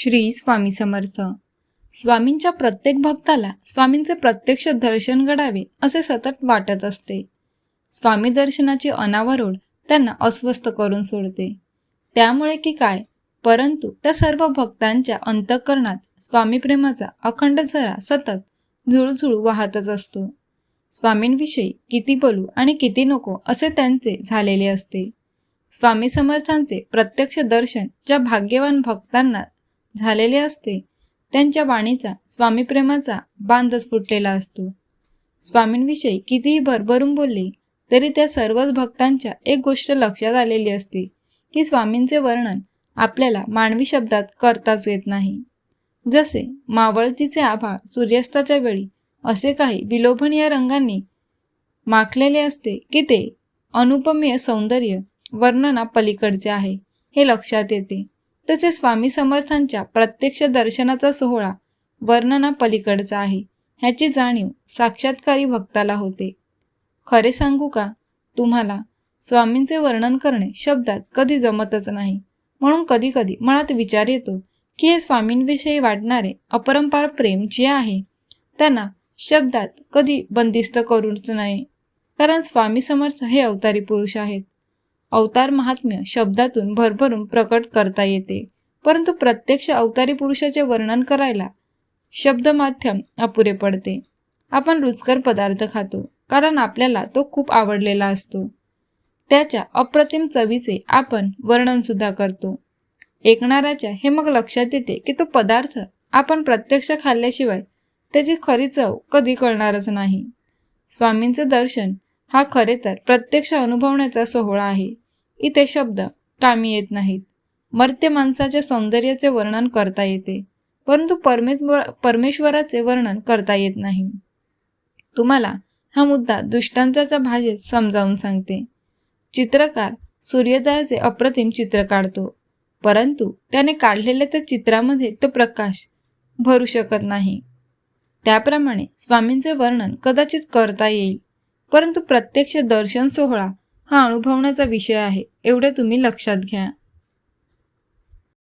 श्री स्वामी समर्थ. स्वामींच्या प्रत्येक भक्ताला स्वामींचे प्रत्यक्ष दर्शन घडावे असे सतत वाटत असते. स्वामी दर्शनाची अनावरोड त्यांना अस्वस्थ करून सोडते. त्यामुळे की काय? परंतु त्या सर्व भक्तांच्या अंतःकरणात स्वामीप्रेमाचा अखंड झरा सतत झुळझुळ वाहतच असतो. स्वामींविषयी किती बोलू आणि किती नको असे त्यांचे झालेले असते. स्वामी समर्थांचे प्रत्यक्ष दर्शन ज्या भाग्यवान भक्तांना झालेले असते. त्यांच्या वाणीचा स्वामीप्रेमाचा बांधच फुटलेला असतो. स्वामींविषयी कितीही भरभरून बोलले तरी त्या सर्वच भक्तांच्या एक गोष्ट लक्षात आलेली असते की स्वामींचे वर्णन आपल्याला मानवी शब्दात करताच येत नाही. जसे मावळतीचे आभाळ सूर्यास्ताच्या वेळी असे काही विलोभनीय रंगांनी माखलेले असते की ते अनुपमीय सौंदर्य वर्णना पलीकडचे आहे हे लक्षात येते. तसे स्वामी समर्थांच्या प्रत्यक्ष दर्शनाचा सोहळा वर्णना पलीकडचा आहे. ह्याची जाणीव साक्षात्कारी भक्ताला होते. खरे सांगू का? तुम्हाला स्वामींचे वर्णन करणे शब्दात कधी जमतच नाही. म्हणून कधी कधी मनात विचार येतो की हे स्वामींविषयी वाटणारे अपरंपार प्रेम जे आहे त्यांना शब्दात कधी बंदिस्त करूच नाही कारण स्वामी समर्थ हे अवतारी पुरुष आहेत. अवतार महात्म्य शब्दातून भरभरून प्रकट करता येते. परंतु प्रत्यक्ष अवतारी पुरुषाचे वर्णन करायला शब्द माध्यम अपुरे पडते. आपण रुचकर पदार्थ खातो कारण आपल्याला तो खूप आवडलेला असतो. त्याच्या अप्रतिम चवीचे आपण वर्णनसुद्धा करतो. ऐकणाऱ्याच्या हे मग लक्षात येते की तो पदार्थ आपण प्रत्यक्ष खाल्ल्याशिवाय त्याची खरी चव कधी कळणारच नाही. स्वामींचं दर्शन हा खरे तर प्रत्यक्ष अनुभवण्याचा सोहळा आहे. इथे शब्द कामी येत नाहीत. मर्त्य माणसाच्या सौंदर्याचे वर्णन करता येते. परंतु परमेश्वर परमेश्वराचे वर्णन करता येत नाही. तुम्हाला हा मुद्दा दृष्टांताच्या भाषेत समजावून सांगते. चित्रकार सूर्योदयाचे अप्रतिम चित्र काढतो. परंतु त्याने काढलेल्या त्या चित्रामध्ये तो प्रकाश भरू शकत नाही. त्याप्रमाणे स्वामींचे वर्णन कदाचित करता येईल. परंतु प्रत्यक्ष दर्शन सोहळा हा अनुभवण्याचा विषय आहे. एवढे तुम्ही लक्षात घ्या.